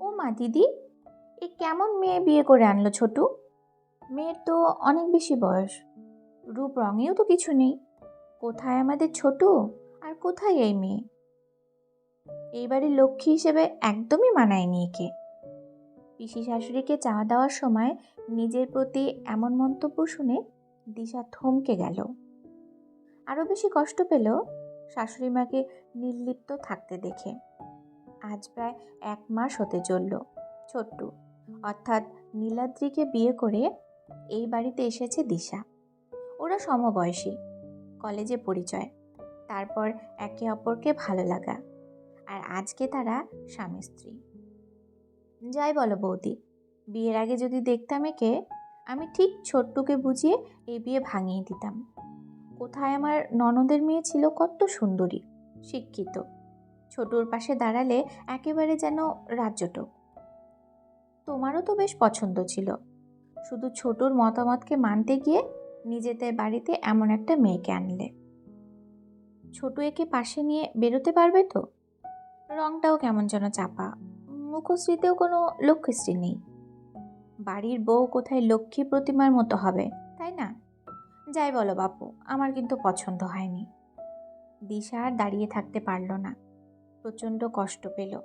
ও মা, দিদি, এ কেমন মেয়ে বিয়ে করে আনলো ছোটু? মেয়ের তো অনেক বেশি বয়স। রূপ রঙেও তো কিছু নেই। কোথায় আমাদের ছোটু? আর কোথায় এই মেয়ে? এই বাড়ির লক্ষ্মী হিসেবে একদমই মানায়নি একে। পিসি শাশুড়িকে চা দেওয়ার সময় নিজের প্রতি এমন মন্তব্য শুনে দিশা থমকে গেল। আরও বেশি কষ্ট পেল শাশুড়ি মাকে নির্লিপ্ত থাকতে দেখে। আজ প্রায় এক মাস হতে চলল। ছোট্টু, অর্থাৎ নীলাদ্রিকে বিয়ে করে এই বাড়িতে এসেছে দিশা। ওরা সমবয়সী, কলেজে পরিচয়, তারপর একে অপরকে ভালো লাগা, আর আজকে তারা স্বামী স্ত্রী। যাই বলো বৌদি, বিয়ের আগে যদি দেখতাম একে, আমি ঠিক ছোট্টুকে বুঝিয়ে এই বিয়ে ভাঙিয়ে দিতাম। কোথায় আমার ননদের মেয়ে ছিল কত সুন্দরী, শিক্ষিত ছোটুর পাশে দাঁড়ালে একেবারে যেন রাজ্যটক। তোমারও তো বেশ পছন্দ ছিল। শুধু ছোটুর মতামতকে মানতে গিয়ে নিজেদের বাড়িতে এমন একটা মেয়েকে আনলে। ছোট একে পাশে নিয়ে বেরোতে পারবে তো? রংটাও কেমন যেন চাপা। মুখশ্রীতেও কোনো লক্ষ্মীশ্রী নেই। বাড়ির বউ কোথায় লক্ষ্মী প্রতিমার মতো হবে, তাই না? যাই বলো বাপু, আমার কিন্তু পছন্দ হয়নি। দিশা আর দাঁড়িয়ে থাকতে পারল না। প্রচণ্ড কষ্ট পেল।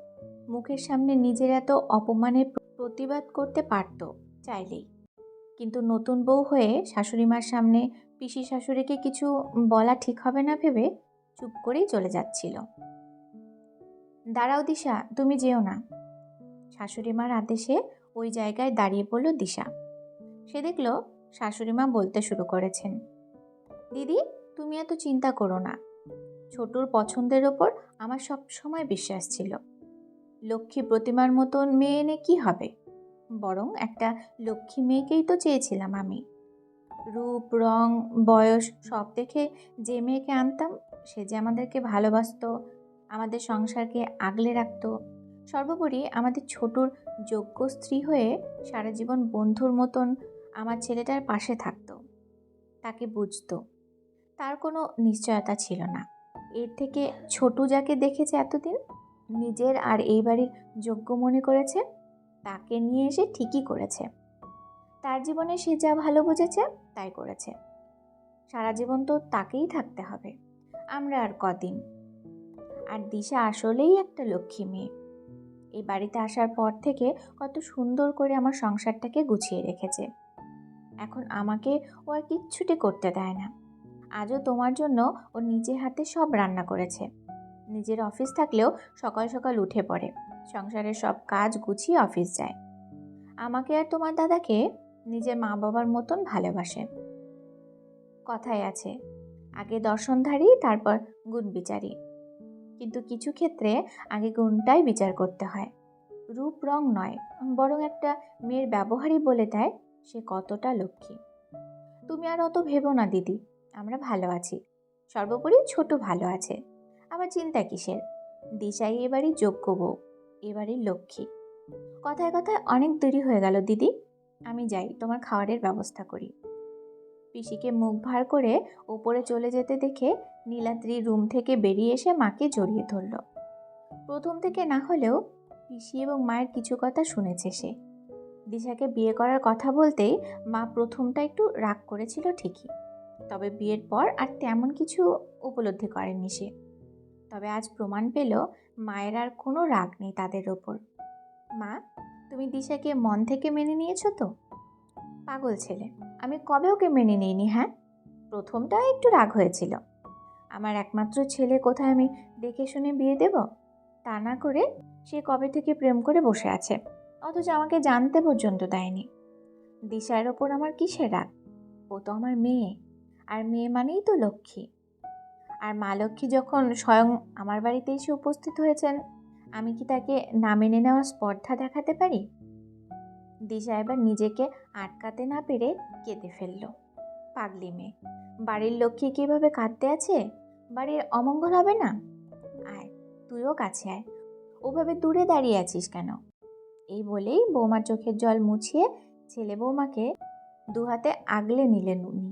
মুখের সামনে নিজের এত অপমানের প্রতিবাদ করতে পারত চাইলেই। কিন্তু নতুন বউ হয়ে শাশুড়িমার সামনে পিসি শাশুড়িকে কিছু বলা ঠিক হবে না ভেবে চুপ করেই চলে যাচ্ছিল। দাঁড়াও দিশা, তুমি যেও না। শাশুড়িমার আদেশে ওই জায়গায় দাঁড়িয়ে পড়ল দিশা। সে দেখল শাশুড়িমা বলতে শুরু করেছেন। দিদি, তুমি এত চিন্তা করো না। ছোটুর পছন্দের ওপর আমার সব সময় বিশ্বাস ছিল। লক্ষ্মী প্রতিমার মতন মেয়ে এনে কী হবে? বরং একটা লক্ষ্মী মেয়েকেই তো চেয়েছিলাম আমি। রূপ, রং, বয়স সব দেখে যে মেয়েকে আনতাম, সে যে আমাদেরকে ভালোবাসতো, আমাদের সংসারকে আগলে রাখতো, সর্বোপরি আমাদের ছোটুর যোগ্য স্ত্রী হয়ে সারা জীবন বন্ধুর মতন আমার ছেলেটার পাশে থাকতো। তাকে বুঝতো। তার কোনো নিশ্চয়তা ছিল না। এর থেকে ছোটু যাকে দেখেছে এতদিন, নিজের আর এই বাড়ির যোগ্য মনে করেছে, তাকে নিয়ে এসে ঠিকই করেছে। তার জীবনে সে যা ভালো বুঝেছে, তাই করেছে। সারা জীবন তো তাকেই থাকতে হবে, আমরা আর কদিন। আর দিশা আসলেই একটা লক্ষ্মী মেয়ে। এই বাড়িতে আসার পর থেকে কত সুন্দর করে আমার সংসারটাকে গুছিয়ে রেখেছে। এখন আমাকে ও আর কিচ্ছুটি করতে দেয় না। আজও তোমার জন্য ও নিজে হাতে সব রান্না করেছে। নিজের অফিস থাকলেও সকাল সকাল উঠে পড়ে। সংসারের সব কাজ গুছিয়ে অফিস যায়। আমাকে আর তোমার দাদাকে নিজের মা বাবার মতন ভালোবাসে। কথায় আছে, আগে দর্শনধারী, তারপর গুণ বিচারী কিন্তু কিছু ক্ষেত্রে আগে গুণটাই বিচার করতে হয়। রূপ রং নয়, বরং একটা মেয়ের ব্যবহারই বলে দেয়, সে কতটা লক্ষ্মী। তুমি আর অত ভেবো না, দিদি। আমরা ভালো আছি। সর্বোপরি ছোট ভালো আছে। আবার চিন্তা কিসের? দিশাই এবারই যোগ্য বউ, এবারই লক্ষ্মী। কথায় কথায় অনেক দেরি হয়ে গেল, দিদি। আমি যাই, তোমার খাবারের ব্যবস্থা করি। পিসিকে মুখ ভার করে ওপরে চলে যেতে দেখে নীলাদ্রি রুম থেকে বেরিয়ে এসে মাকে জড়িয়ে ধরল। প্রথম থেকে না হলেও পিসি এবং মায়ের কিছু কথা শুনেছে সে। দিশাকে বিয়ে করার কথা বলতেই মা প্রথমটা একটু রাগ করেছিল ঠিকই। তবে বিয়ের পর আর তেমন কিছু উপলব্ধি করেননি সে। তবে আজ প্রমাণ পেল মায়ের আর কোনো রাগ নেই তাদের ওপর। মা, তুমি দিশাকে মন থেকে মেনে নিয়েছো তো? পাগল ছেলে, আমি কবে ওকে মেনে নিইনি হ্যাঁ? প্রথমটা একটু রাগ হয়েছিল। আমার একমাত্র ছেলে কোথায় আমি দেখে শুনে বিয়ে দেব? তা না করে সে কবে থেকে প্রেম করে বসে আছে? অথচ আমাকে জানতে পর্যন্ত দেয়নি। দিশার ওপর আমার কিসের রাগ? ও তো আমার মেয়ে। আর মেয়ে মানেই তো লক্ষ্মী। আর মা লক্ষ্মী যখন স্বয়ং আমার বাড়িতে এসে উপস্থিত হয়েছেন, আমি কি তাকে না মেনে নেওয়ার স্পর্ধা দেখাতে পারি? দিশা এবার নিজেকে আটকাতে না পেরে কেঁদে ফেলল। পাগলি মেয়ে, বাড়ির লক্ষ্মী কীভাবে কাঁদতে আছে? বাড়ির অমঙ্গল হবে না? আয়, তুইও কাছে আয়। ওভাবে দূরে দাঁড়িয়ে আছিস কেন? এই বলেই বৌমার চোখের জল মুছিয়ে ছেলে বৌমাকে দু হাতে আগলে নিলেন উনি।